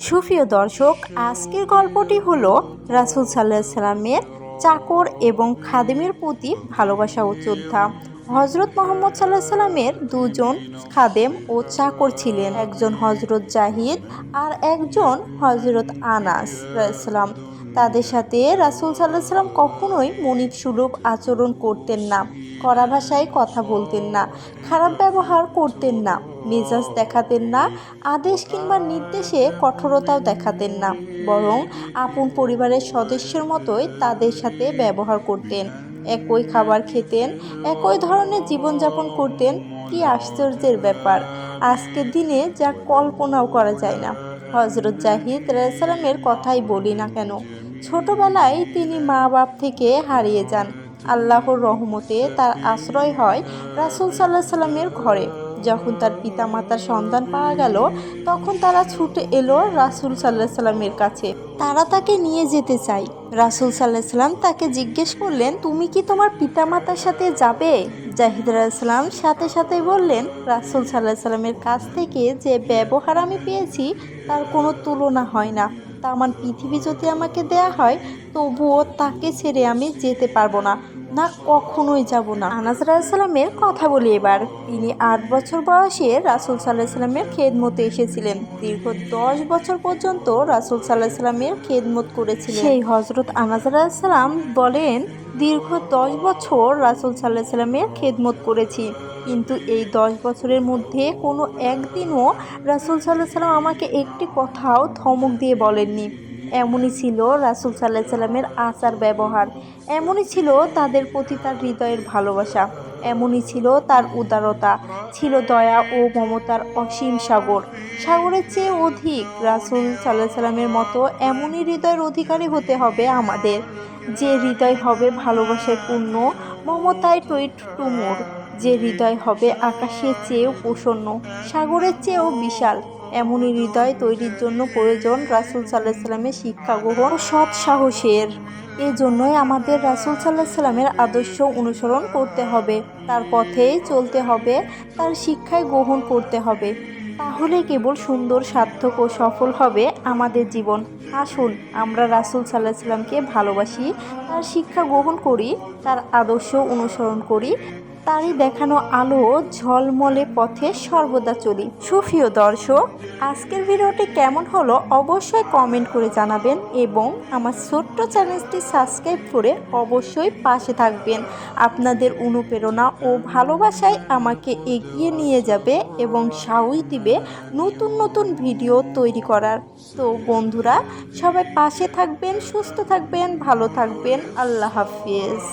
সুপ্রিয় দর্শক, আজকের গল্পটি হল রাসুল সাল্লাহ সাল্লামের চাকর এবং খাদেমের প্রতি ভালোবাসা ও যোদ্ধা হজরত মোহাম্মদ সাল্লাহ সাল্লামের দুজন খাদেম ও চাকর ছিলেন। একজন হজরত জাহিদ আর একজন হজরত আনাস সাল্লাম তাদের সাথে রাসুল সাল্লাহ সাল্লাম কখনোই মনিব সুলভ আচরণ করতেন না, কড়া ভাষায় কথা বলতেন না, খারাপ ব্যবহার করতেন না, মেজাজ দেখাতেন না, আদেশ কিংবা নির্দেশে কঠোরতাও দেখাতেন না, বরং আপন পরিবারের সদস্যের মতোই তাদের সাথে ব্যবহার করতেন। একই খাবার খেতেন, একই ধরনের জীবনযাপন করতেন, কি আশ্চর্যের ব্যাপার, আজকের দিনে যা কল্পনাও করা যায় না। হজরত জাহিদ রেসালামের কথাই বলি না কেন? ছোটবেলায় তিনি মা বাপ থেকে হারিয়ে যান। আল্লাহর রহমতে তার আশ্রয় হয় রাসুল সাল্লাহ সাল্লামের ঘরে। যখন তার পিতা মাতার সন্তান পাওয়া গেল, তখন তারা ছুটে এলো রাসুল সাল্লাহ সাল্লামের কাছে। তারা তাকে নিয়ে যেতে চাই। রাসুল সাল্লাহাম তাকে জিজ্ঞেস করলেন, তুমি কি তোমার পিতা মাতার সাথে যাবে? জাহিদ সাথে সাথে বললেন, রাসুল সাল্লাহ সাল্লামের কাছ থেকে যে ব্যবহার আমি পেয়েছি, তার কোনো তুলনা হয় না। তা আমার পৃথিবী যদি আমাকে দেয়া হয়, তবুও তাকে ছেড়ে আমি যেতে পারব না। না কখনোই যাব না। আনাস সাল্লামের কথা বলি এবার। তিনি আট বছর বয়সে রাসুল সাল্লাহ সাল্লামের খেদমতে এসেছিলেন। দীর্ঘ দশ বছর পর্যন্ত রাসুল সাল্লাহ সাল্লামের খেদমত করেছিলেন। সেই হজরত আনাস সাল্লাম বলেন, দীর্ঘ দশ বছর রাসুল সাল্লাহ সাল্লামের খেদমত করেছি। কিন্তু এই দশ বছরের মধ্যে কোনো একদিনও রাসুল সাল্লাহ সাল্লাম আমাকে একটি কথাও ধমক দিয়ে বলেননি। এমনই ছিল রাসুল সাল্লাহ সাল্লামের আচার ব্যবহার। এমনই ছিল তাদের প্রতি তার হৃদয়ের ভালোবাসা। এমনই ছিল তার উদারতা। ছিল দয়া ও মমতার অসীম সাগর। সাগরের চেয়ে অধিক রাসুল সাল্লাহ সাল্লামের মতো এমনই হৃদয়ের অধিকারী হতে হবে আমাদের। যে হৃদয় হবে ভালোবাসায় পূর্ণ, মমতায় টইট টুমুর। যে হৃদয় হবে আকাশের চেয়েও প্রসন্ন, সাগরের চেয়েও বিশাল। এমনই হৃদয় তৈরির জন্য প্রয়োজন রাসুল সাল্লাহ সাল্লামের শিক্ষা গ্রহণ সৎ সাহসের। এই জন্যই আমাদের রাসুল সাল্লাহ সাল্লামের আদর্শ অনুসরণ করতে হবে, তার পথেই চলতে হবে, তার শিক্ষায় গ্রহণ করতে হবে। তাহলে কেবল সুন্দর, সার্থক ও সফল হবে আমাদের জীবন। আসুন, আমরা রাসুল সাল্লাহ সাল্লামকে ভালোবাসি, তার শিক্ষা গ্রহণ করি, তার আদর্শ অনুসরণ করি তারই দেখানো আলো ঝলমলে পথে সর্বদা চলি। সুপ্রিয় দর্শক, আজকের ভিডিওটি কেমন হলো অবশ্যই কমেন্ট করে জানাবেন এবং আমার ছোট্ট চ্যানেলটি সাবস্ক্রাইব করে অবশ্যই পাশে থাকবেন। আপনাদের অনুপ্রেরণা ও ভালোবাসায় আমাকে এগিয়ে নিয়ে যাবে এবং সাহস দিবে নতুন নতুন ভিডিও তৈরি করার। তো বন্ধুরা, সবাই পাশে থাকবেন, সুস্থ থাকবেন, ভালো থাকবেন। আল্লাহ হাফিজ।